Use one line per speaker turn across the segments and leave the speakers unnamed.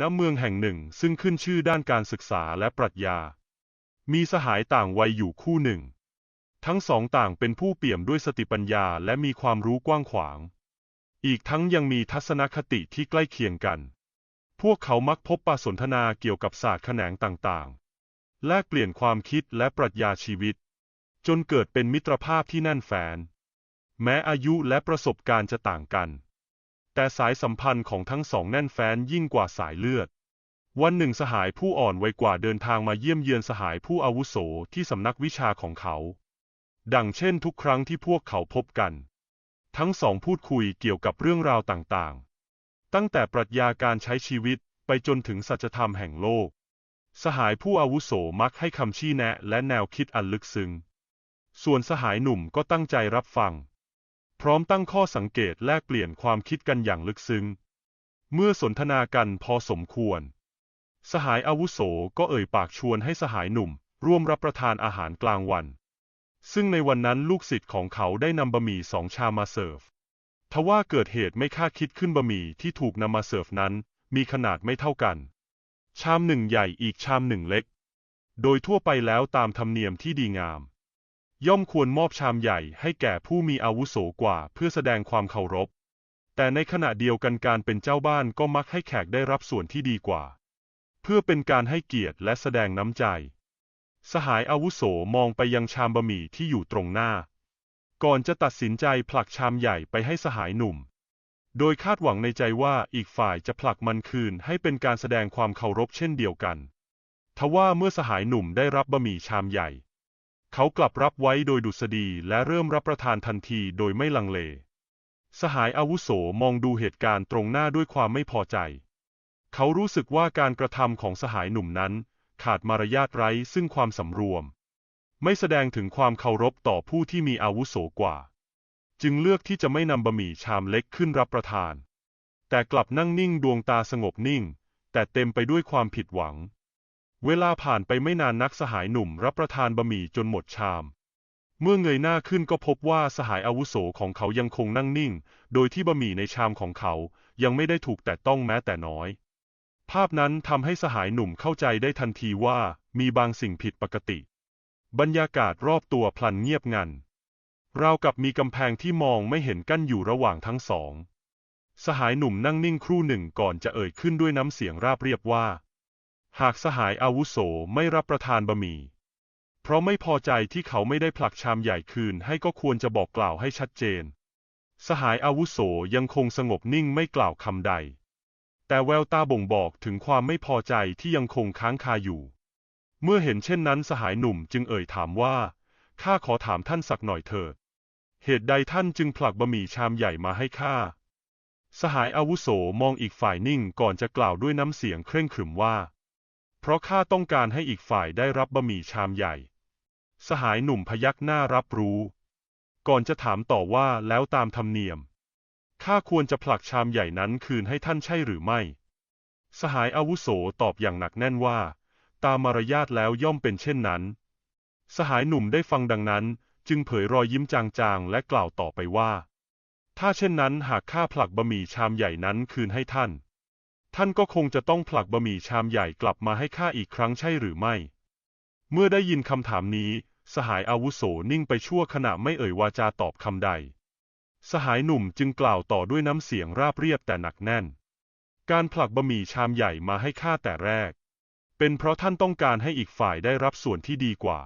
ณเมืองแห่งหนึ่งซึ่งขึ้นชื่อด้านการศึกษาและปรัชญา มีสหายต่างวัยอยู่คู่หนึ่ง ทั้งสองต่างเป็นผู้เปี่ยมด้วยสติปัญญาและมีความรู้กว้างขวาง อีกทั้งยังมีทัศนคติที่ใกล้เคียงกัน พวกเขามักพบปะสนทนาเกี่ยวกับศาสตร์แขนงต่างๆ แลกเปลี่ยนความคิดและปรัชญาชีวิต จนเกิดเป็นมิตรภาพที่แน่นแฟน แม้อายุและประสบการณ์จะต่างกัน แต่สายสัมพันธ์ของทั้งสองแน่นแฟ้นยิ่งกว่าสายเลือด วันหนึ่งสหายผู้อ่อนวัยกว่าเดินทางมาเยี่ยมเยือนสหายผู้อาวุโสที่สำนักวิชาของเขา ดังเช่นทุกครั้งที่พวกเขาพบกัน ทั้งสองพูดคุยเกี่ยวกับเรื่องราวต่างๆ ตั้งแต่ปรัชญาการใช้ชีวิตไปจนถึงสัจธรรมแห่งโลก สหายผู้อาวุโสมักให้คำชี้แนะและแนวคิดอันลึกซึ้ง ส่วนสหายหนุ่มก็ตั้งใจรับฟัง พร้อมตั้งข้อสังเกตแลกเปลี่ยนความคิดกันอย่างลึกซึ้ง เมื่อสนทนากันพอสมควร สหายอาวุโสก็เอ่ยปากชวนให้สหายหนุ่ม ร่วมรับประทานอาหารกลางวัน ซึ่งในวันนั้นลูกศิษย์ของเขาได้นำบะหมี่สองชามมาเสิร์ฟทว่าเกิดเหตุไม่คาดคิดขึ้นบะหมี่ที่ถูกนำมาเสิร์ฟนั้น มีขนาดไม่เท่ากัน ชามหนึ่งใหญ่อีกชามหนึ่งเล็ก โดยทั่วไปแล้วตามธรรมเนียมที่ดีงาม ย่อมควรมอบชามใหญ่ให้แก่ผู้มีอาวุโสกว่าเพื่อแสดงความเคารพ แต่ในขณะเดียวกันการเป็นเจ้าบ้านก็มักให้แขกได้รับส่วนที่ดีกว่า เพื่อเป็นการให้เกียรติและแสดงน้ำใจ สหายอาวุโสมองไปยังชามบะหมี่ที่อยู่ตรงหน้า ก่อนจะตัดสินใจผลักชามใหญ่ไปให้สหายหนุ่ม โดยคาดหวังในใจว่าอีกฝ่ายจะผลักมันคืนให้เป็นการแสดงความเคารพเช่นเดียวกัน ทว่าเมื่อสหายหนุ่มได้รับบะหมี่ชามใหญ่ เขากลับรับไว้โดยดุษฎีและเริ่มรับประทานทันทีโดยไม่ลังเล สหายอาวุโสมองดูเหตุการณ์ตรงหน้าด้วยความไม่พอใจ เขารู้สึกว่าการกระทำของสหายหนุ่มนั้น ขาดมารยาทไร้ซึ่งความสำรวม ไม่แสดงถึงความเคารพต่อผู้ที่มีอาวุโสกว่า จึงเลือกที่จะไม่นำบะหมี่ชามเล็กขึ้นรับประทาน แต่กลับนั่งนิ่งดวงตาสงบนิ่ง แต่เต็มไปด้วยความผิดหวัง เวลาผ่านไปไม่นานนักสหายหนุ่มรับประทานบะหมี่จนหมดชาม เมื่อเงยหน้าขึ้นก็พบว่าสหายอาวุโสของเขายังคงนั่งนิ่ง โดยที่บะหมี่ในชามของเขายังไม่ได้ถูกแตะต้องแม้แต่น้อย ภาพนั้นทำให้สหายหนุ่มเข้าใจได้ทันทีว่ามีบางสิ่งผิดปกติ บรรยากาศรอบตัวพลันเงียบงันราวกับมีกำแพงที่มองไม่เห็นกั้นอยู่ระหว่างทั้งสอง สหายหนุ่มนั่งนิ่งครู่หนึ่งก่อนจะเอ่ยขึ้นด้วยน้ำเสียงราบเรียบว่า หากสหายอาวุโสไม่รับประทานบะหมี่ เพราะไม่พอใจที่เขาไม่ได้ผลักชามใหญ่คืนให้ก็ควรจะบอกกล่าวให้ชัดเจน สหายอาวุโสยังคงสงบนิ่งไม่กล่าวคำใด แต่แววตาบ่งบอกถึงความไม่พอใจที่ยังคงค้างคาอยู่ เมื่อเห็นเช่นนั้นสหายหนุ่มจึงเอ่ยถามว่าข้าขอถามท่านสักหน่อยเถิด เหตุใดท่านจึงผลักบะหมี่ชามใหญ่มาให้ข้า สหายอาวุโสมองอีกฝ่ายนิ่งก่อนจะกล่าวด้วยน้ำเสียงเคร่งขรึมว่า เพราะข้าต้องการให้อีกฝ่ายได้รับบะหมี่ชามใหญ่ สหายหนุ่มพยักหน้ารับรู้ ก่อนจะถามต่อว่าแล้วตามธรรมเนียม ข้าควรจะผลักชามใหญ่นั้นคืนให้ท่านใช่หรือไม่ สหายอาวุโสตอบอย่างหนักแน่นว่า ตามมารยาทแล้วย่อมเป็นเช่นนั้น สหายหนุ่มได้ฟังดังนั้น จึงเผยรอยยิ้มจางๆ และกล่าวต่อไปว่า ถ้าเช่นนั้นหากข้าผลักบะหมี่ชามใหญ่นั้นคืนให้ท่าน ท่านก็คงจะต้องผลักบะหมี่ชามใหญ่กลับมาให้ข้าอีกครั้งใช่หรือไม่ เมื่อได้ยินคำถามนี้ สหายอาวุโสนิ่งไปชั่วขณะไม่เอ่ยวาจาตอบคำใด สหายหนุ่มจึงกล่าวต่อด้วยน้ำเสียงราบเรียบแต่หนักแน่น การผลักบะหมี่ชามใหญ่มาให้ข้าแต่แรก เป็นเพราะท่านต้องการให้อีกฝ่ายได้รับส่วนที่ดีกว่า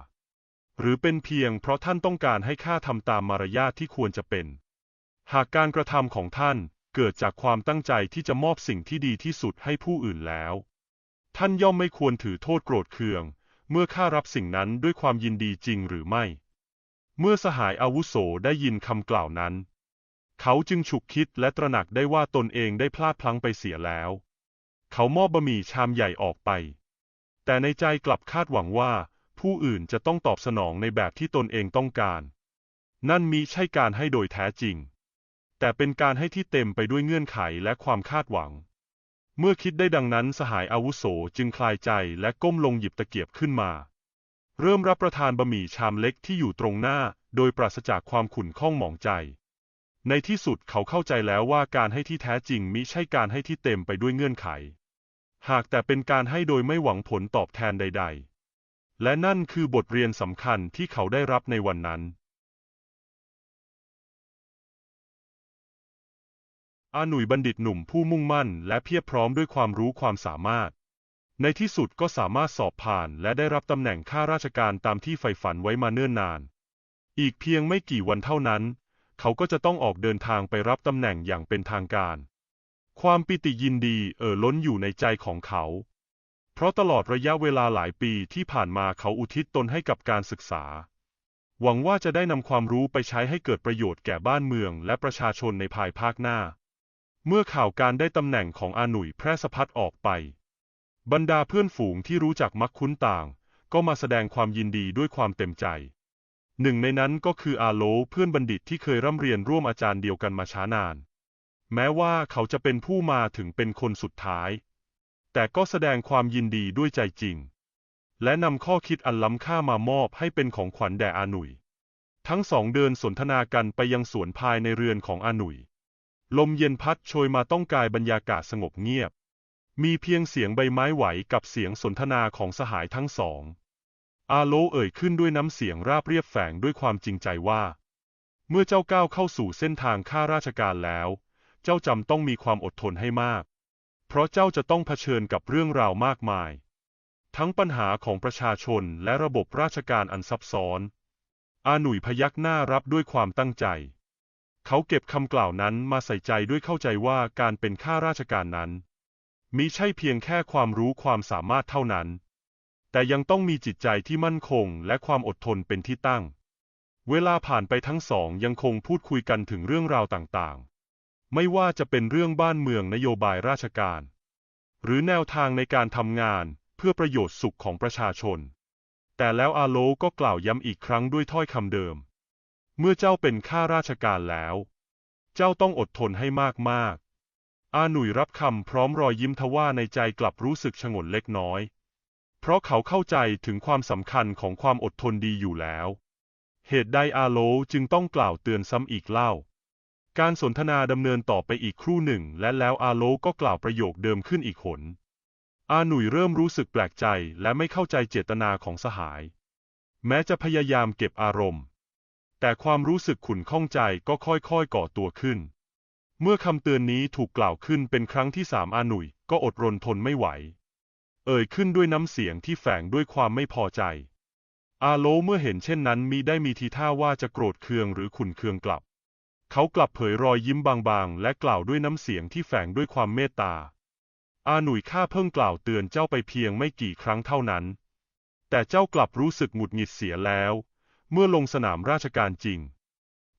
หรือเป็นเพียงเพราะท่านต้องการให้ข้าทำตามมารยาทที่ควรจะเป็น หากการกระทำของท่าน เกิดจากความตั้งใจที่จะมอบสิ่งที่ดีที่สุดให้ผู้อื่นแล้ว ท่านย่อมไม่ควรถือโทษโกรธเคือง เมื่อข้ารับสิ่งนั้นด้วยความยินดีจริงหรือไม่ เมื่อสหายอาวุโสได้ยินคำกล่าวนั้น เขาจึงฉุกคิดและตระหนักได้ว่าตนเองได้พลาดพลั้งไปเสียแล้ว เขามอบบะหมี่ชามใหญ่ออกไป แต่ในใจกลับคาดหวังว่า ผู้อื่นจะต้องตอบสนองในแบบที่ตนเองต้องการ นั่นมิใช่การให้โดยแท้จริง แต่เป็นการให้ที่เต็มไปด้วยเงื่อนไขและความคาดหวัง เมื่อคิดได้ดังนั้นสหายอาวุโสจึงคลายใจและก้มลงหยิบตะเกียบขึ้นมา เริ่มรับประทานบะหมี่ชามเล็กที่อยู่ตรงหน้า โดยปราศจากความขุ่นข้องหมองใจ ในที่สุดเขาเข้าใจแล้วว่าการให้ที่แท้จริงมิใช่การให้ที่เต็มไปด้วยเงื่อนไข หากแต่เป็นการให้โดยไม่หวังผลตอบแทนใด ๆ และนั่นคือบทเรียนสำคัญที่เขาได้รับในวันนั้น อาหนุ่ยบัณฑิตหนุ่มผู้มุ่งมั่น และเพียบพร้อมด้วยความรู้ความสามารถ ในที่สุดก็สามารถสอบผ่านและได้รับตำแหน่งข้าราชการตามที่ใฝ่ฝันไว้มาเนิ่นนาน อีกเพียงไม่กี่วันเท่านั้น เขาก็จะต้องออกเดินทางไปรับตำแหน่งอย่างเป็นทางการ ความปิติยินดีเอ่อล้นอยู่ในใจของเขา เพราะตลอดระยะเวลาหลายปีที่ผ่านมาเขาอุทิศตนให้กับการศึกษา หวังว่าจะได้นำความรู้ไปใช้ให้เกิดประโยชน์แก่บ้านเมือง และประชาชนในภายภาคหน้า เมื่อข่าวการได้ตำแหน่งของอาหนุ่ยแพร่สะพัดออกไป บรรดาเพื่อนฝูงที่รู้จักมักคุ้นต่าง ก็มาแสดงความยินดีด้วยความเต็มใจ หนึ่งในนั้นก็คืออาโลเพื่อนบัณฑิตที่เคยร่ำเรียนร่วมอาจารย์เดียวกันมาช้านาน แม้ว่าเขาจะเป็นผู้มาถึงเป็นคนสุดท้าย แต่ก็แสดงความยินดีด้วยใจจริง และนำข้อคิดอันล้ำค่ามามอบให้เป็นของขวัญแด่อาหนุ่ย ทั้งสองเดินสนทนากันไปยังสวนภายในเรือนของอาหนุ่ย ลมเย็นพัดโชยมาต้องกายบรรยากาศสงบเงียบ มีเพียงเสียงใบไม้ไหวกับเสียงสนทนาของสหายทั้งสอง อาโลเอ่ยขึ้นด้วยน้ำเสียงราบเรียบแฝงด้วยความจริงใจว่า เมื่อเจ้าก้าวเข้าสู่เส้นทางข้าราชการแล้ว เจ้าจำต้องมีความอดทนให้มาก เพราะเจ้าจะต้องเผชิญกับเรื่องราวมากมาย ทั้งปัญหาของประชาชนและระบบราชการอันซับซ้อน อาหนุ่ยพยักหน้ารับด้วยความตั้งใจ เขาเก็บคำกล่าวนั้นมาใส่ใจด้วยเข้าใจว่าการเป็นข้าราชการนั้นมิใช่เพียงแค่ความรู้ความสามารถเท่านั้น แต่ยังต้องมีจิตใจที่มั่นคงและความอดทนเป็นที่ตั้ง เวลาผ่านไปทั้งสองยังคงพูดคุยกันถึงเรื่องราวต่างๆ ไม่ว่าจะเป็นเรื่องบ้านเมืองนโยบายราชการ หรือแนวทางในการทำงานเพื่อประโยชน์สุขของประชาชน แต่แล้วอาโลก็กล่าวย้ำอีกครั้งด้วยถ้อยคำเดิม เมื่อเจ้าเป็นข้าราชการแล้ว เจ้าต้องอดทนให้มากๆ อาหนุยรับคำพร้อมรอยยิ้มทว่าในใจกลับรู้สึกชงนเล็กน้อย เพราะเขาเข้าใจถึงความสำคัญของความอดทนดีอยู่แล้ว เหตุใดอาโลจึงต้องกล่าวเตือนซ้ำอีกเล่า การสนทนาดำเนินต่อไปอีกครู่หนึ่ง และแล้วอาโลก็กล่าวประโยคเดิมขึ้นอีกหน อาหนุยเริ่มรู้สึกแปลกใจและไม่เข้าใจเจตนาของสหาย แม้จะพยายามเก็บอารมณ์ แต่ความรู้สึกขุ่นข้องใจก็ค่อยๆก่อตัวขึ้น เมื่อคำเตือนนี้ถูกกล่าวขึ้นเป็นครั้งที่สามอาหนุ่ยก็อดรนทนไม่ไหว เอ่ยขึ้นด้วยน้ำเสียงที่แฝงด้วยความไม่พอใจ อาโลเมื่อเห็นเช่นนั้นมีได้มีทีท่าว่าจะโกรธเคืองหรือขุนเคืองกลับ เขากลับเผยรอยยิ้มบางๆ และกล่าวด้วยน้ำเสียงที่แฝงด้วยความเมตตา อาหนุ่ยข้าเพิ่งกล่าวเตือนเจ้าไปเพียงไม่กี่ครั้งเท่านั้น แต่เจ้ากลับรู้สึกหงุดหงิดเสียแล้ว เมื่อลงสนามราชการจริง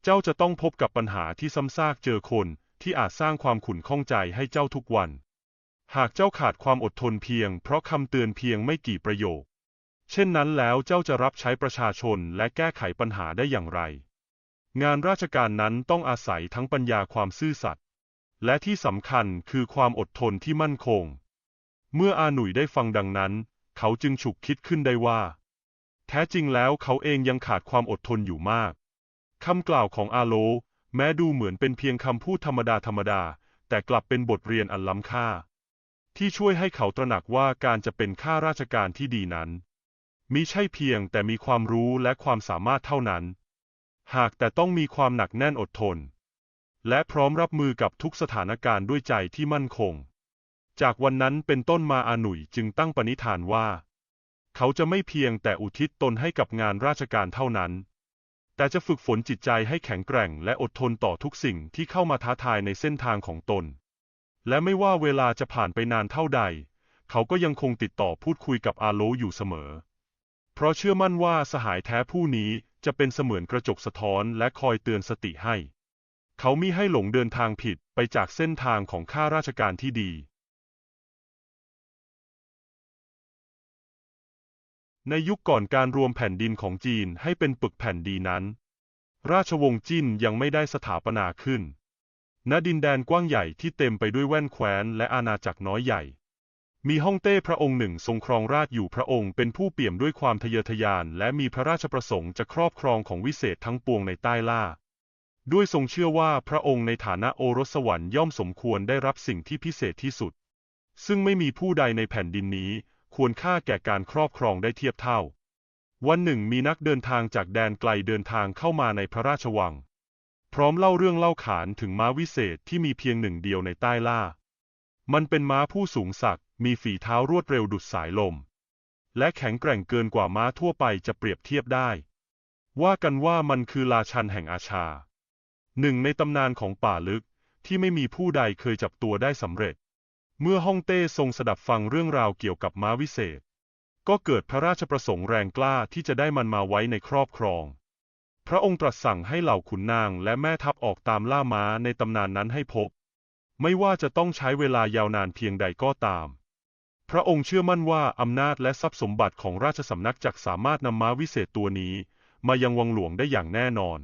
เจ้าจะต้องพบกับปัญหาที่ซ้ำซากเจอคนที่อาจสร้างความขุ่นข้องใจให้เจ้าทุกวัน หากเจ้าขาดความอดทนเพียง เพราะคำเตือนเพียงไม่กี่ประโยค เช่นนั้นแล้วเจ้าจะรับใช้ประชาชนและแก้ไขปัญหาได้อย่างไร งานราชการนั้นต้องอาศัยทั้งปัญญาความซื่อสัตย์และที่สำคัญคือความอดทนที่มั่นคง เมื่ออาหนุ่ยได้ฟังดังนั้น เขาจึงฉุกคิดขึ้นได้ว่า แท้จริงแล้วเขาเองยังขาดความอดทนอยู่มาก คำกล่าวของอาโล แม้ดูเหมือนเป็นเพียงคำพูดธรรมดาธรรมดา แต่กลับเป็นบทเรียนอันล้ำค่า ที่ช่วยให้เขาตระหนักว่าการจะเป็นข้าราชการที่ดีนั้น มิใช่เพียงแต่มีความรู้และความสามารถเท่านั้น หากแต่ต้องมีความหนักแน่นอดทน และพร้อมรับมือกับทุกสถานการณ์ด้วยใจที่มั่นคง จากวันนั้นเป็นต้นมาอาหนุ่ยจึงตั้งปณิธานว่า เขาจะไม่เพียงแต่อุทิศตนให้กับงานราชการเท่านั้น แต่จะฝึกฝนจิตใจให้แข็งแกร่งและอดทนต่อทุกสิ่งที่เข้ามาท้าทายในเส้นทางของตน และไม่ว่าเวลาจะผ่านไปนานเท่าใด เขาก็ยังคงติดต่อพูดคุยกับอาโลอยู่เสมอ เพราะเชื่อมั่นว่าสหายแท้ผู้นี้จะเป็นเสมือนกระจกสะท้อนและคอยเตือนสติให้ เขามิให้หลงเดินทางผิดไปจากเส้นทางของข้าราชการที่ดี ในยุคก่อนการรวมแผ่นดินของจีนให้เป็นปึกแผ่นดีนั้น ราชวงศ์จิ้นยังไม่ได้สถาปนาขึ้น ณ ดินแดนกว้างใหญ่ที่เต็มไปด้วยแว่นแคว้นและอาณาจักรน้อยใหญ่ มีฮ่องเต้พระองค์หนึ่งทรงครองราชอยู่พระองค์เป็นผู้เปี่ยมด้วยความทะเยอทะยาน และมีพระราชประสงค์จะครอบครองของวิเศษทั้งปวงในใต้ล่า ด้วยทรงเชื่อว่าพระองค์ในฐานะโอรสสวรรค์ย่อมสมควรได้รับสิ่งที่พิเศษที่สุด ซึ่งไม่มีผู้ใดในแผ่นดินนี้ ควรค่าแก่การครอบครองได้เทียบเท่า วันหนึ่งมีนักเดินทางจากแดนไกลเดินทางเข้ามาในพระราชวัง พร้อมเล่าเรื่องเล่าขานถึงม้าวิเศษที่มีเพียงหนึ่งเดียวในใต้ล่า มันเป็นม้าผู้สูงศักดิ์มีฝีเท้ารวดเร็วดุดสายลม และแข็งแกร่งเกินกว่าม้าทั่วไปจะเปรียบเทียบได้ ว่ากันว่ามันคือราชันแห่งอาชา หนึ่งในตำนานของป่าลึกที่ไม่มีผู้ใดเคยจับตัวได้สำเร็จ เมื่อฮ่องเต้ทรงสดับฟังเรื่องราวเกี่ยวกับม้าวิเศษ ก็เกิดพระราชประสงค์แรงกล้าที่จะได้มันมาไว้ในครอบครอง พระองค์ตรัสสั่งให้เหล่าขุนนางและแม่ทัพออกตามล่าม้าในตำนานนั้นให้พบ ไม่ว่าจะต้องใช้เวลายาวนานเพียงใดก็ตาม พระองค์เชื่อมั่นว่าอำนาจและทรัพย์สมบัติของราชสำนักจักสามารถนำม้าวิเศษตัวนี้ มายังวังหลวงได้อย่างแน่นอน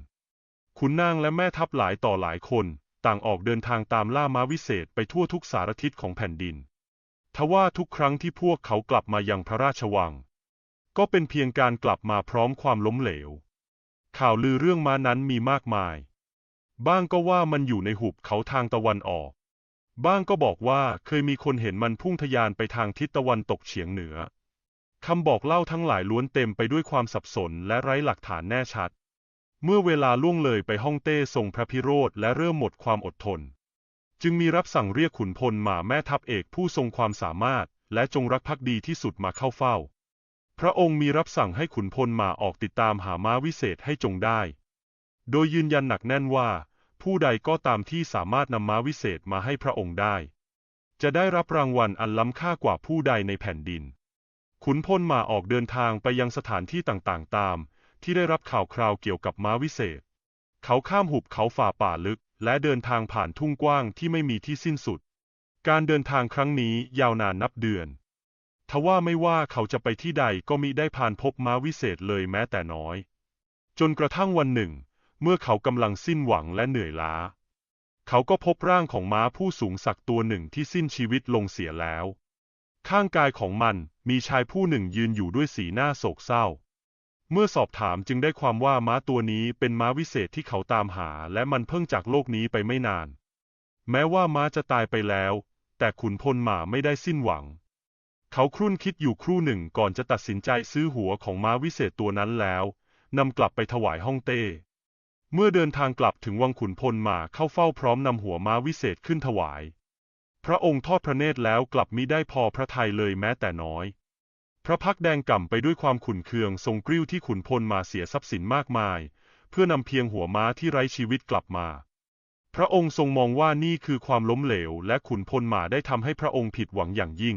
ขุนนางและแม่ทัพหลายต่อหลายคน ต่างออกเดินทางตามล่าม้าวิเศษไปทั่วทุกสารทิศของแผ่นดิน ทว่าทุกครั้งที่พวกเขากลับมายังพระราชวัง ก็เป็นเพียงการกลับมาพร้อมความล้มเหลว ข่าวลือเรื่องม้านั้นมีมากมาย บ้างก็ว่ามันอยู่ในหุบเขาทางตะวันออก บ้างก็บอกว่าเคยมีคนเห็นมันพุ่งทะยานไปทางทิศตะวันตกเฉียงเหนือคำบอกเล่าทั้งหลายล้วนเต็มไปด้วยความสับสนและไร้หลักฐานแน่ชัด เมื่อเวลาล่วงเลยไปฮ่องเต้ทรงพระพิโรธและเริ่มหมดความอดทน จึงมีรับสั่งเรียกขุนพลหมาแม่ทัพเอกผู้ทรงความสามารถ และจงรักภักดีที่สุดมาเข้าเฝ้า พระองค์มีรับสั่งให้ขุนพลหมาออกติดตามหาม้าวิเศษให้จงได้ โดยยืนยันหนักแน่นว่า ผู้ใดก็ตามที่สามารถนำม้าวิเศษมาให้พระองค์ได้ จะได้รับรางวัลอันล้ำค่ากว่าผู้ใดในแผ่นดิน ขุนพลหมาออกเดินทางไปยังสถานที่ต่างๆ ตาม ที่ได้รับข่าวคราวเกี่ยวกับม้าวิเศษ เขาข้ามหุบเขาฝ่าป่าลึก และเดินทางผ่านทุ่งกว้างที่ไม่มีที่สิ้นสุด การเดินทางครั้งนี้ยาวนานนับเดือน ทว่าไม่ว่าเขาจะไปที่ใดก็มิได้ผ่านพบม้าวิเศษเลยแม้แต่น้อย จนกระทั่งวันหนึ่ง เมื่อเขากำลังสิ้นหวังและเหนื่อยล้า เขาก็พบร่างของม้าผู้สูงศักดิ์ตัวหนึ่งที่สิ้นชีวิตลงเสียแล้ว ข้างกายของมันมีชายผู้หนึ่งยืนอยู่ด้วยสีหน้าโศกเศร้า เมื่อสอบถามจึงได้ความว่าม้าตัวนี้เป็นม้าวิเศษที่เขาตามหา และมันเพิ่งจากโลกนี้ไปไม่นาน แม้ว่าม้าจะตายไปแล้ว แต่ขุนพลหมาไม่ได้สิ้นหวัง เขาครุ่นคิดอยู่ครู่หนึ่งก่อนจะตัดสินใจซื้อหัวของม้าวิเศษตัวนั้นแล้วนำกลับไปถวายฮ่องเต้ เมื่อเดินทางกลับถึงวังขุนพลหมาเข้าเฝ้าพร้อมนำหัวม้าวิเศษขึ้นถวาย พระองค์ทอดพระเนตรแล้วกลับมิได้พอพระทัยเลยแม้แต่น้อย พระพักแดงก่ำไปด้วยความขุนเคืองทรงกริ้วที่ขุนพลมาเสียทรัพย์สินมากมาย เพื่อนำเพียงหัวม้าที่ไร้ชีวิตกลับมา พระองค์ทรงมองว่านี่คือความล้มเหลว และขุนพลหมาได้ทำให้พระองค์ผิดหวังอย่างยิ่ง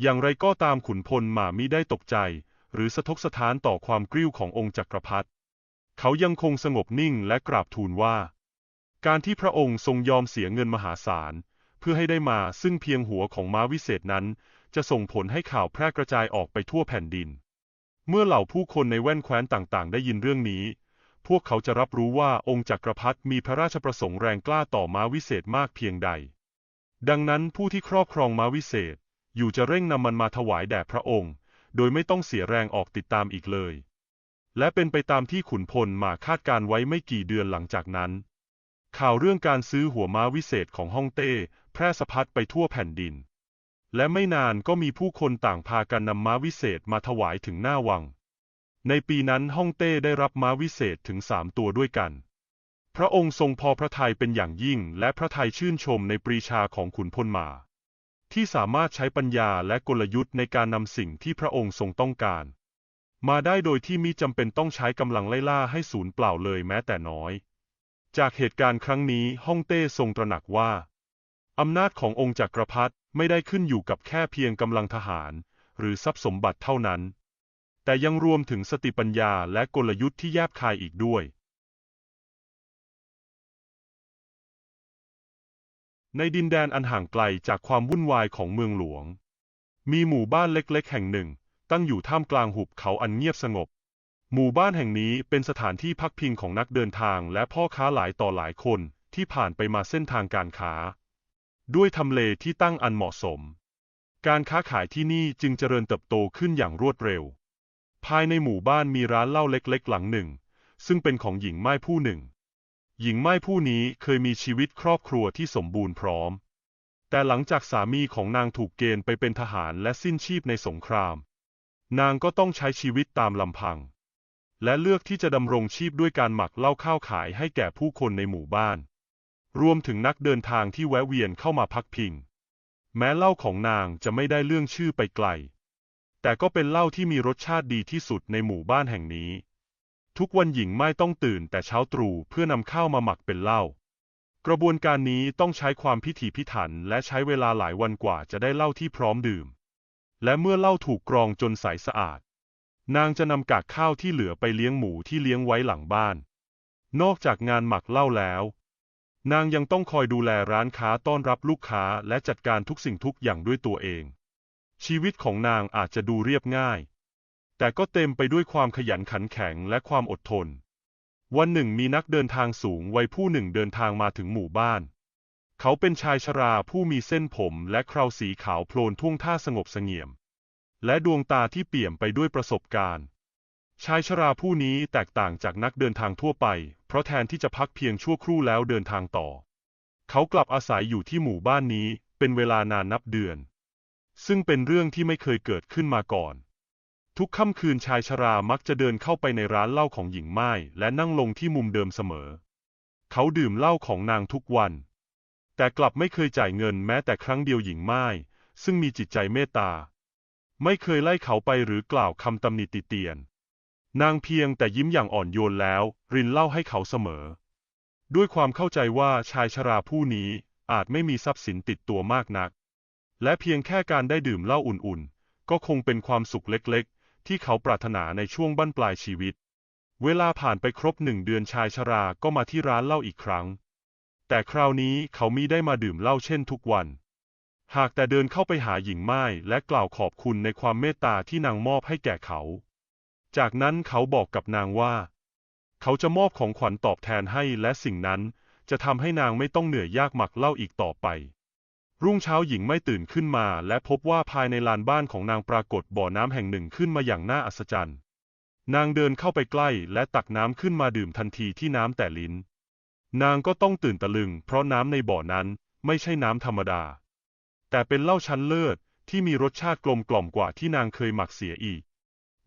อย่างไรก็ตามขุนพลหมามิได้ตกใจ หรือสะทกสะท้านต่อความกริ้วขององค์จักรพรรดิเขายังคงสงบนิ่งและกราบทูลว่า การที่พระองค์ทรงยอมเสียเงินมหาศาล เพื่อให้ได้มาซึ่งเพียงหัวของม้าวิเศษนั้น จะส่งผลให้ข่าวแพร่กระจายออกไปทั่วแผ่นดิน เมื่อเหล่าผู้คนในแว่นแคว้นต่างๆ ได้ยินเรื่องนี้ พวกเขาจะรับรู้ว่าองค์จักรพรรดิมีพระราชประสงค์แรงกล้าต่อม้าวิเศษมากเพียงใด ดังนั้นผู้ที่ครอบครองม้าวิเศษ อยู่จะเร่งนำมันมาถวายแด่พระองค์ โดยไม่ต้องเสียแรงออกติดตามอีกเลย และเป็นไปตามที่ขุนพลมาคาดการไว้ไม่กี่เดือนหลังจากนั้น ข่าวเรื่องการซื้อหัวม้าวิเศษของฮ่องเต้แพร่สะพัดไปทั่วแผ่นดิน และไม่นานก็มีผู้คนต่างพากันนำม้าวิเศษมาถวายถึงหน้าวัง ในปีนั้นฮ่องเต้ได้รับม้าวิเศษถึงสามตัวด้วยกัน พระองค์ทรงพอพระทัยเป็นอย่างยิ่ง และพระทัยชื่นชมในปรีชาของขุนพลมา ที่สามารถใช้ปัญญาและกลยุทธ์ในการนำสิ่งที่พระองค์ทรงต้องการ มาได้โดยที่มิจำเป็นต้องใช้กำลังไล่ล่าให้สูญเปล่าเลยแม้แต่น้อย จากเหตุการณ์ครั้งนี้ฮ่องเต้ทรงตระหนักว่าอำนาจขององค์จักรพรรดิ ไม่ได้ขึ้นอยู่กับแค่เพียงกำลังทหาร หรือทรัพย์สมบัติเท่านั้น แต่ยังรวมถึงสติปัญญาและกลยุทธ์ที่แยบคายอีกด้วย ในดินแดนอันห่างไกลจากความวุ่นวายของเมืองหลวง มีหมู่บ้านเล็กๆ แห่งหนึ่ง ตั้งอยู่ท่ามกลางหุบเขาอันเงียบสงบ หมู่บ้านแห่งนี้เป็นสถานที่พักพิงของนักเดินทางและพ่อค้าหลายต่อหลายคนที่ผ่านไปมาเส้นทางการค้า ด้วยทำเลที่ตั้งอันเหมาะสม การค้าขายที่นี่จึงเจริญเติบโตขึ้นอย่างรวดเร็ว ภายในหมู่บ้านมีร้านเหล้าเล็กๆ หลังหนึ่ง ซึ่งเป็นของหญิงไม้ผู้หนึ่ง หญิงไม้ผู้นี้เคยมีชีวิตครอบครัวที่สมบูรณ์พร้อม แต่หลังจากสามีของนางถูกเกณฑ์ไปเป็นทหารและสิ้นชีพในสงคราม นางก็ต้องใช้ชีวิตตามลำพัง และเลือกที่จะดำรงชีพด้วยการหมักเหล้าข้าวขายให้แก่ผู้คนในหมู่บ้าน รวมถึงนักเดินทางที่แวะเวียนเข้ามาพักพิง แม้เหล้าของนางจะไม่ได้เรื่องชื่อไปไกล แต่ก็เป็นเหล้าที่มีรสชาติดีที่สุดในหมู่บ้านแห่งนี้ ทุกวันหญิงไม่ต้องตื่นแต่เช้าตรู่เพื่อนำข้าวมาหมักเป็นเหล้า กระบวนการนี้ต้องใช้ความพิถีพิถันและใช้เวลาหลายวันกว่าจะได้เหล้าที่พร้อมดื่ม และเมื่อเหล้าถูกกรองจนใสสะอาด นางจะนำกากข้าวที่เหลือไปเลี้ยงหมูที่เลี้ยงไว้หลังบ้านนอกจากงานหมักเหล้าแล้ว นางยังต้องคอยดูแลร้านค้าต้อนรับลูกค้าและจัดการทุกสิ่งทุกอย่างด้วยตัวเอง ชีวิตของนางอาจจะดูเรียบง่าย แต่ก็เต็มไปด้วยความขยันขันแข็งและความอดทน วันหนึ่งมีนักเดินทางสูงวัยผู้หนึ่งเดินทางมาถึงหมู่บ้าน เขาเป็นชายชราผู้มีเส้นผมและเคราสีขาวโพลนท่วงท่าสงบเสงี่ยม และดวงตาที่เปี่ยมไปด้วยประสบการณ์ ชายชราผู้นี้แตกต่างจากนักเดินทางทั่วไป เพราะแทนที่จะพักเพียงชั่วครู่แล้วเดินทางต่อ เขากลับอาศัยอยู่ที่หมู่บ้านนี้ เป็นเวลานานนับเดือน ซึ่งเป็นเรื่องที่ไม่เคยเกิดขึ้นมาก่อน ทุกค่ำคืนชายชรามักจะเดินเข้าไปในร้านเหล้าของหญิงไม้และนั่งลงที่มุมเดิมเสมอ เขาดื่มเหล้าของนางทุกวัน แต่กลับไม่เคยจ่ายเงินแม้แต่ครั้งเดียวหญิงไม้ซึ่งมีจิตใจเมตตา ไม่เคยไล่เขาไปหรือกล่าวคำตำหนิติเตียน นางเพียงแต่ยิ้มอย่างอ่อนโยนแล้ว รินเหล้าให้เขาเสมอ ด้วยความเข้าใจว่าชายชราผู้นี้อาจไม่มีทรัพย์สินติดตัวมากนัก และเพียงแค่การได้ดื่มเหล้าอุ่นๆ ก็คงเป็นความสุขเล็กๆ ที่เขาปรารถนาในช่วงบั้นปลายชีวิต เวลาผ่านไปครบหนึ่งเดือนชายชราก็มาที่ร้านเหล้าอีกครั้ง แต่คราวนี้เขามิได้มาดื่มเหล้าเช่นทุกวัน หากแต่เดินเข้าไปหาหญิงไม้และกล่าวขอบคุณในความเมตตาที่นางมอบให้แก่เขา จากนั้นเขาบอกกับนางว่า เขาจะมอบของขวัญตอบแทนให้และสิ่งนั้นจะทำให้นางไม่ต้องเหนื่อยยากหมักเหล้าอีกต่อไป รุ่งเช้าหญิงไม่ตื่นขึ้นมา และพบว่าภายในลานบ้านของนางปรากฏบ่อน้ำแห่งหนึ่งขึ้นมาอย่างน่าอัศจรรย์ นางเดินเข้าไปใกล้และตักน้ำขึ้นมาดื่มทันทีที่น้ำแต่ลิ้น นางก็ต้องตื่นตะลึง เพราะน้ำในบ่อนั้นไม่ใช่น้ำธรรมดา แต่เป็นเหล้าชั้นเลิศที่มีรสชาติกลมกล่อมกว่าที่นางเคยหมักเสียอีก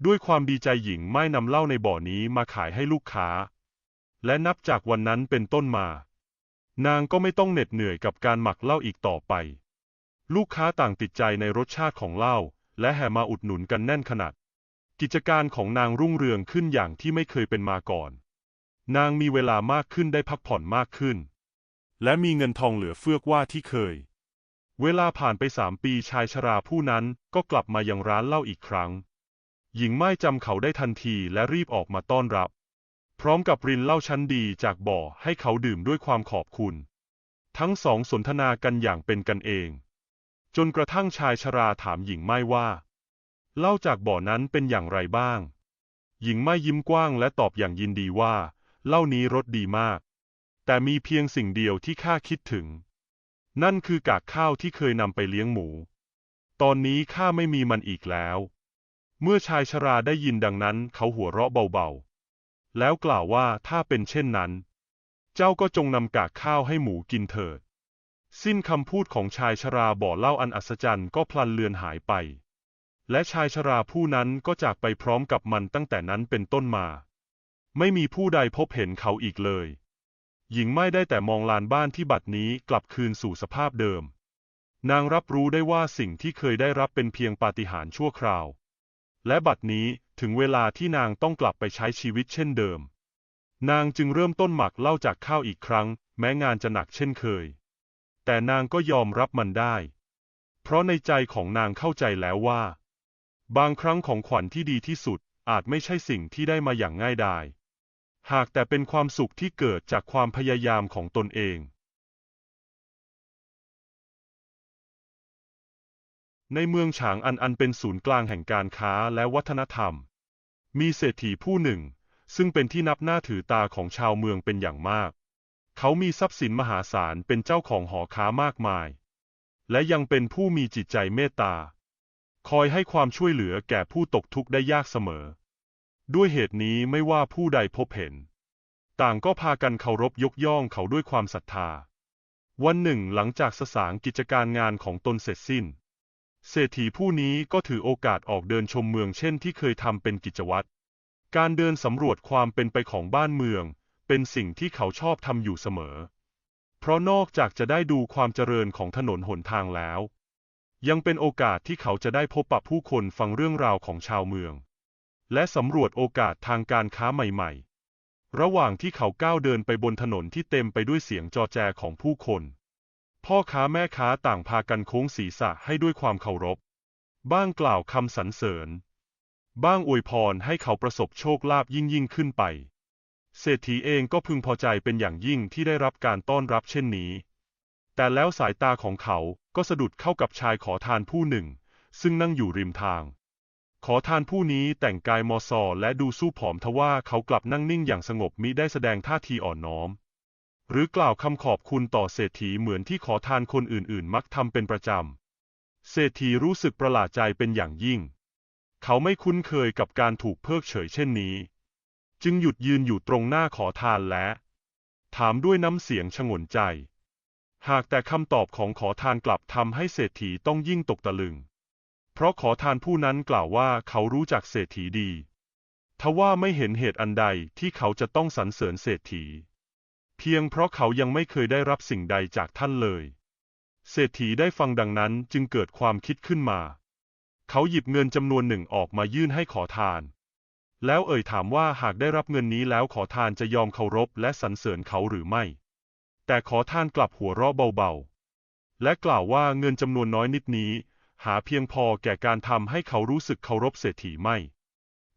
ด้วยความดีใจหญิงไม่นำเหล้าในบ่อนี้มาขายให้ลูกค้า และนับจากวันนั้นเป็นต้นมา นางก็ไม่ต้องเหน็ดเหนื่อยกับการหมักเหล้าอีกต่อไป ลูกค้าต่างติดใจในรสชาติของเหล้าและแห่มาอุดหนุนกันแน่นขนาด กิจการของนางรุ่งเรืองขึ้นอย่างที่ไม่เคยเป็นมาก่อน นางมีเวลามากขึ้นได้พักผ่อนมากขึ้น และมีเงินทองเหลือเฟือกว่าที่เคย เวลาผ่านไปสามปีชายชราผู้นั้นก็กลับมายังร้านเหล้าอีกครั้ง หญิงไม้จำเขาได้ทันทีและรีบออกมาต้อนรับ พร้อมกับรินเหล้าชั้นดีจากบ่อให้เขาดื่มด้วยความขอบคุณ ทั้งสองสนทนากันอย่างเป็นกันเอง จนกระทั่งชายชราถามหญิงไม้ว่าเหล้าจากบ่อนั้นเป็นอย่างไรบ้าง หญิงไม้ยิ้มกว้างและตอบอย่างยินดีว่าเหล้านี้รสดีมาก แต่มีเพียงสิ่งเดียวที่ข้าคิดถึง นั่นคือกากข้าวที่เคยนำไปเลี้ยงหมู ตอนนี้ข้าไม่มีมันอีกแล้ว เมื่อชายชราได้ยินดังนั้นเขาหัวเราะเบาๆ แล้วกล่าวว่าถ้าเป็นเช่นนั้น เจ้าก็จงนำกากข้าวให้หมูกินเถิด สิ้นคำพูดของชายชราบ่อเล้าอันอัศจรรย์ก็พลันเลือนหายไป และชายชราผู้นั้นก็จากไปพร้อมกับมันตั้งแต่นั้นเป็นต้นมา ไม่มีผู้ใดพบเห็นเขาอีกเลย หญิงไม่ได้แต่มองลานบ้านที่บัดนี้กลับคืนสู่สภาพเดิม นางรับรู้ได้ว่าสิ่งที่เคยได้รับเป็นเพียงปาฏิหาริย์ชั่วคราว และบัดนี้ถึงเวลาที่นางต้องกลับไปใช้ชีวิตเช่นเดิม นางจึงเริ่มต้นหมักเหล้าจากข้าวอีกครั้ง แม้งานจะหนักเช่นเคย แต่นางก็ยอมรับมันได้ เพราะในใจของนางเข้าใจแล้วว่า บางครั้งของขวัญที่ดีที่สุดอาจไม่ใช่สิ่งที่ได้มาอย่างง่ายดาย หากแต่เป็นความสุขที่เกิดจากความพยายามของตนเอง ในเมืองฉางอันอันเป็นศูนย์กลางแห่งการค้าและวัฒนธรรม มีเศรษฐีผู้หนึ่ง ซึ่งเป็นที่นับหน้าถือตาของชาวเมืองเป็นอย่างมาก เขามีทรัพย์สินมหาศาลเป็นเจ้าของหอค้ามากมาย และยังเป็นผู้มีจิตใจเมตตา คอยให้ความช่วยเหลือแก่ผู้ตกทุกข์ได้ยากเสมอ ด้วยเหตุนี้ไม่ว่าผู้ใดพบเห็น ต่างก็พากันเคารพยกย่องเขาด้วยความศรัทธา วันหนึ่งหลังจากสสางกิจการงานของตนเสร็จสิ้น เศรษฐีผู้นี้ก็ถือโอกาสออกเดินชมเมืองเช่นที่เคยทำเป็นกิจวัตร การเดินสำรวจความเป็นไปของบ้านเมือง เป็นสิ่งที่เขาชอบทำอยู่เสมอ เพราะนอกจากจะได้ดูความเจริญของถนนหนทางแล้ว ยังเป็นโอกาสที่เขาจะได้พบปะผู้คนฟังเรื่องราวของชาวเมือง และสำรวจโอกาสทางการค้าใหม่ๆ ระหว่างที่เขาก้าวเดินไปบนถนนที่เต็มไปด้วยเสียงจอแจของผู้คน พ่อค้าแม่ค้าต่างพากันโค้งศีรษะให้ด้วยความเคารพ บ้างกล่าวคำสรรเสริญ บ้างอวยพรให้เขาประสบโชคลาภยิ่งยิ่งขึ้นไป เศรษฐีเองก็พึงพอใจเป็นอย่างยิ่งที่ได้รับการต้อนรับเช่นนี้ แต่แล้วสายตาของเขาก็สะดุดเข้ากับชายขอทานผู้หนึ่ง ซึ่งนั่งอยู่ริมทาง ขอทานผู้นี้แต่งกายมอซอและดูสู้ผอมทว่าเขากลับนั่งนิ่งอย่างสงบมิได้แสดงท่าทีอ่อนน้อม หรือกล่าวคำขอบคุณต่อเศรษฐีเหมือนที่ขอทานคนอื่นๆ มักทำเป็นประจำ เศรษฐีรู้สึกประหลาดใจเป็นอย่างยิ่ง เขาไม่คุ้นเคยกับการถูกเพิกเฉยเช่นนี้ จึงหยุดยืนอยู่ตรงหน้าขอทานและ ถามด้วยน้ำเสียงชงนใจ หากแต่คำตอบของขอทานกลับทำให้เศรษฐีต้องยิ่งตกตะลึง เพราะขอทานผู้นั้นกล่าวว่าเขารู้จักเศรษฐีดี ทว่าไม่เห็นเหตุอันใดที่เขาจะต้องสรรเสริญเศรษฐี เพียงเพราะเขายังไม่เคยได้รับสิ่งใดจากท่านเลย เศรษฐีได้ฟังดังนั้นจึงเกิดความคิดขึ้นมา เขาหยิบเงินจำนวนหนึ่งออกมายื่นให้ขอทาน แล้วเอ่ยถามว่าหากได้รับเงินนี้แล้วขอทานจะยอมเคารพและสรรเสริญเขาหรือไม่ แต่ขอทานกลับหัวเราะเบาๆ และกล่าวว่าเงินจำนวนน้อยนิดนี้ หาเพียงพอแก่การทำให้เขารู้สึกเคารพเศรษฐีไม่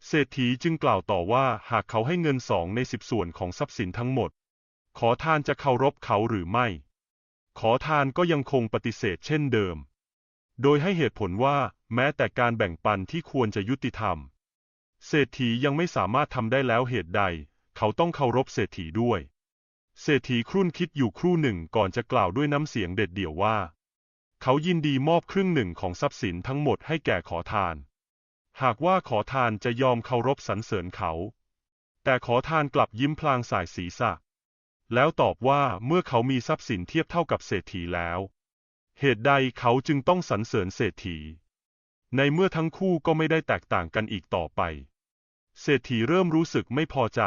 เศรษฐีจึงกล่าวต่อว่าหากเขาให้เงินสองในสิบส่วนของทรัพย์สินทั้งหมด ขอทานจะเคารพเขาหรือไม่ ขอทานก็ยังคงปฏิเสธเช่นเดิม โดยให้เหตุผลว่าแม้แต่การแบ่งปันที่ควรจะยุติธรรม เศรษฐียังไม่สามารถทำได้แล้วเหตุใด เขาต้องเคารพเศรษฐีด้วย เศรษฐีครุ่นคิดอยู่ครู่หนึ่งก่อนจะกล่าวด้วยน้ำเสียงเด็ดเดี่ยวว่า เขายินดีมอบครึ่งหนึ่งของทรัพย์สินทั้งหมดให้แก่ขอทาน หากว่าขอทานจะยอมเคารพสรรเสริญเขา แต่ขอทานกลับยิ้มพลางสายศีรษะ แล้วตอบว่าเมื่อเขามีทรัพย์สินเทียบเท่ากับเศรษฐีแล้ว เหตุใดเขาจึงต้องสรรเสริญเศรษฐี ในเมื่อทั้งคู่ก็ไม่ได้แตกต่างกันอีกต่อไป เศรษฐีเริ่มรู้สึกไม่พอใจ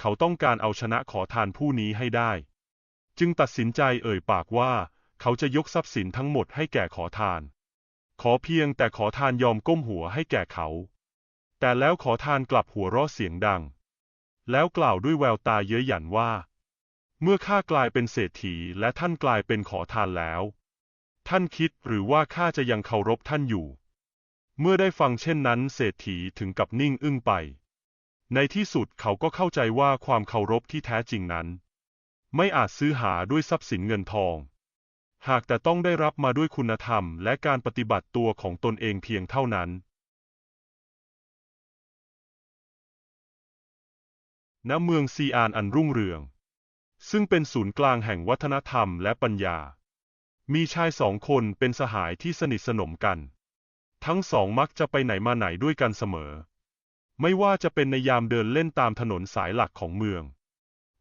เขาต้องการเอาชนะขอทานผู้นี้ให้ได้ จึงตัดสินใจเอ่ยปากว่า เขาจะยกทรัพย์สินทั้งหมดให้แก่ขอทาน ขอเพียงแต่ขอทานยอมก้มหัวให้แก่เขา แต่แล้วขอทานกลับหัวเราะเสียงดัง แล้วกล่าวด้วยแววตาเย้ยหยันว่า เมื่อข้ากลายเป็นเศรษฐีและท่านกลายเป็นขอทานแล้ว ท่านคิดหรือว่าข้าจะยังเคารพท่านอยู่ เมื่อได้ฟังเช่นนั้น เศรษฐีถึงกับนิ่งอึ้งไป ในที่สุดเขาก็เข้าใจว่าความเคารพที่แท้จริงนั้น ไม่อาจซื้อหาด้วยทรัพย์สินเงินทอง หากแต่ต้องได้รับมาด้วยคุณธรรมและการปฏิบัติตัวของตนเองเพียงเท่านั้นณเมืองซีอานอันรุ่งเรือง ซึ่งเป็นศูนย์กลางแห่งวัฒนธรรมและปัญญา มีชายสองคนเป็นสหายที่สนิทสนมกัน ทั้งสองมักจะไปไหนมาไหนด้วยกันเสมอ ไม่ว่าจะเป็นในยามเดินเล่นตามถนนสายหลักของเมือง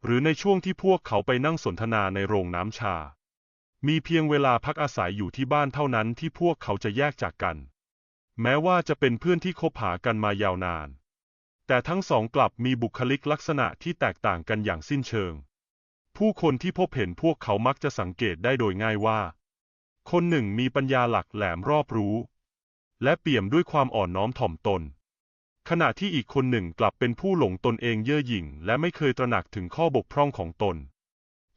หรือในช่วงที่พวกเขาไปนั่งสนทนาในโรงน้ำชา มีเพียงเวลาพักอาศัยอยู่ที่บ้านเท่านั้นที่พวกเขาจะแยกจากกัน แม้ว่าจะเป็นเพื่อนที่คบหากันมายาวนาน แต่ทั้งสองกลับมีบุคลิกลักษณะที่แตกต่างกันอย่างสิ้นเชิง ผู้คนที่พบเห็นพวกเขามักจะสังเกตได้โดยง่ายว่า คนหนึ่งมีปัญญาหลักแหลมรอบรู้ และเปี่ยมด้วยความอ่อนน้อมถ่อมตน ขณะที่อีกคนหนึ่งกลับเป็นผู้หลงตนเองเย่อหยิ่ง และไม่เคยตระหนักถึงข้อบกพร่องของตน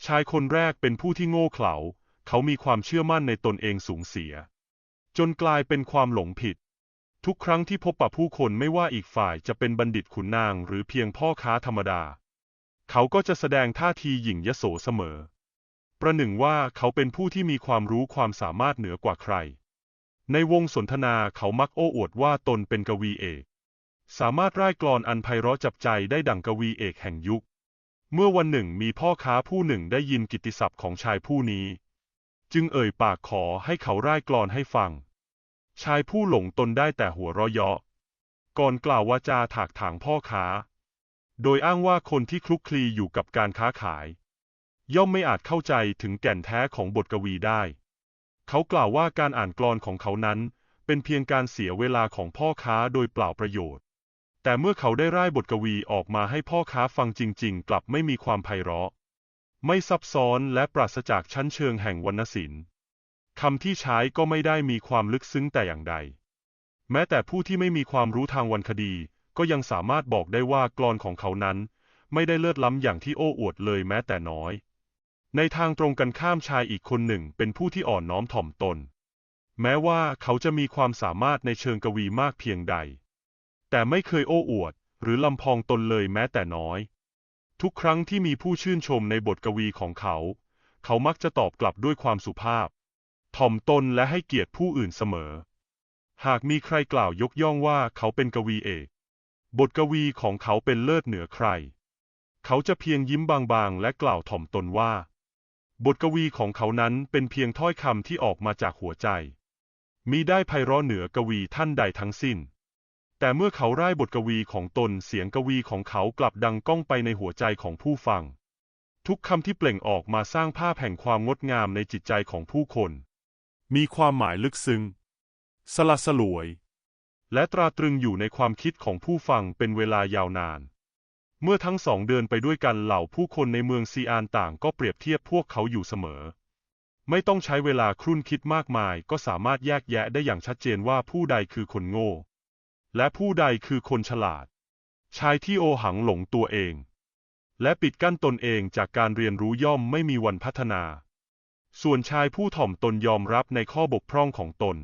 ชายคนแรกเป็นผู้ที่โง่เขลา เขามีความเชื่อมั่นในตนเองสูงเสีย จนกลายเป็นความหลงผิด ทุกครั้งที่พบปะผู้คนไม่ว่าอีกฝ่ายจะเป็นบัณฑิตขุนนางหรือเพียงพ่อค้าธรรมดา เขาก็จะแสดงท่าทีหยิ่งยโสเสมอ ประหนึ่งว่าเขาเป็นผู้ที่มีความรู้ความสามารถเหนือกว่าใคร ในวงสนทนาเขามักโอ้อวดว่าตนเป็นกวีเอก สามารถร่ายกลอนอันไพเราะจับใจได้ดั่งกวีเอกแห่งยุค เมื่อวันหนึ่งมีพ่อค้าผู้หนึ่งได้ยินกิตติศัพท์ของชายผู้นี้ จึงเอ่ยปากขอให้เขาร่ายกลอนให้ฟัง ชายผู้หลงตนได้แต่หัวเราะเยาะ ก่อนกล่าววาจาถากถางพ่อค้า โดยอ้างว่าคนที่คลุกคลีอยู่กับการค้าขาย ย่อมไม่อาจเข้าใจถึงแก่นแท้ของบทกวีได้ เขากล่าวว่าการอ่านกลอนของเขานั้น เป็นเพียงการเสียเวลาของพ่อค้าโดยเปล่าประโยชน์ แต่เมื่อเขาได้ร่ายบทกวีออกมาให้พ่อค้าฟังจริง ๆ กลับไม่มีความไพเราะ ไม่ซับซ้อนและปราศจากชั้นเชิงแห่งวรรณศิลป์คำที่ใช้ก็ไม่ได้มีความลึกซึ้งแต่อย่างใด แม้แต่ผู้ที่ไม่มีความรู้ทางวรรณคดี ก็ยังสามารถบอกได้ว่ากลอนของเขานั้น ไม่ได้เลิศล้ำอย่างที่โอ้อวดเลยแม้แต่น้อย ในทางตรงกันข้ามชายอีกคนหนึ่งเป็นผู้ที่อ่อนน้อมถ่อมตน แม้ว่าเขาจะมีความสามารถในเชิงกวีมากเพียงใด แต่ไม่เคยโอ้อวด หรือลำพองตนเลยแม้แต่น้อย ทุกครั้งที่มีผู้ชื่นชมในบทกวีของเขา เขามักจะตอบกลับด้วยความสุภาพ ถ่อมตนและให้เกียรติผู้อื่นเสมอ หากมีใครกล่าวยกย่องว่าเขาเป็นกวีเอก บทกวีของเขาเป็นเลิศเหนือใคร เขาจะเพียงยิ้มบางๆ และกล่าวถ่อมตนว่า บทกวีของเขานั้นเป็นเพียงถ้อยคำที่ออกมาจากหัวใจมีได้ไพเราะเหนือกวีท่านใดทั้งสิ้น แต่เมื่อเขาร่ายบทกวีของตนเสียงกวีของเขากลับดังก้องไปในหัวใจของผู้ฟัง ทุกคำที่เปล่งออกมาสร้างภาพแห่งความงดงามในจิตใจของผู้คน มีความหมายลึกซึ้ง สละสลวย และตราตรึงอยู่ในความคิดของผู้ฟังเป็นเวลายาวนาน เมื่อทั้งสองเดินไปด้วยกันเหล่าผู้คนในเมืองซีอานต่างก็เปรียบเทียบพวกเขาอยู่เสมอ ไม่ต้องใช้เวลาครุ่นคิดมากมายก็สามารถแยกแยะได้อย่างชัดเจนว่าผู้ใดคือคนโง่ และผู้ใดคือคนฉลาด ชายที่โอหังหลงตัวเอง และปิดกั้นตนเองจากการเรียนรู้ย่อมไม่มีวันพัฒนา ส่วนชายผู้ถ่อมตนยอมรับในข้อบกพร่องของตน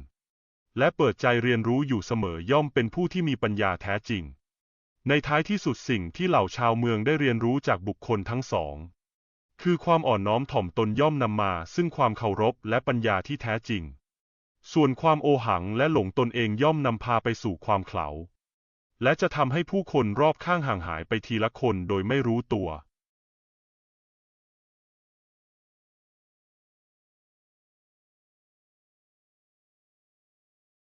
และเปิดใจเรียนรู้อยู่เสมอย่อมเป็นผู้ที่มีปัญญาแท้จริง ในท้ายที่สุดสิ่งที่เหล่าชาวเมืองได้เรียนรู้จากบุคคลทั้งสอง คือความอ่อนน้อมถ่อมตนย่อมนำมา ซึ่งความเคารพและปัญญาที่แท้จริง ส่วนความโอหังและหลงตนเองย่อมนำพาไปสู่ความเขลาและจะทำให้ผู้คนรอบข้างห่างหายไปทีละคนโดยไม่รู้ตัว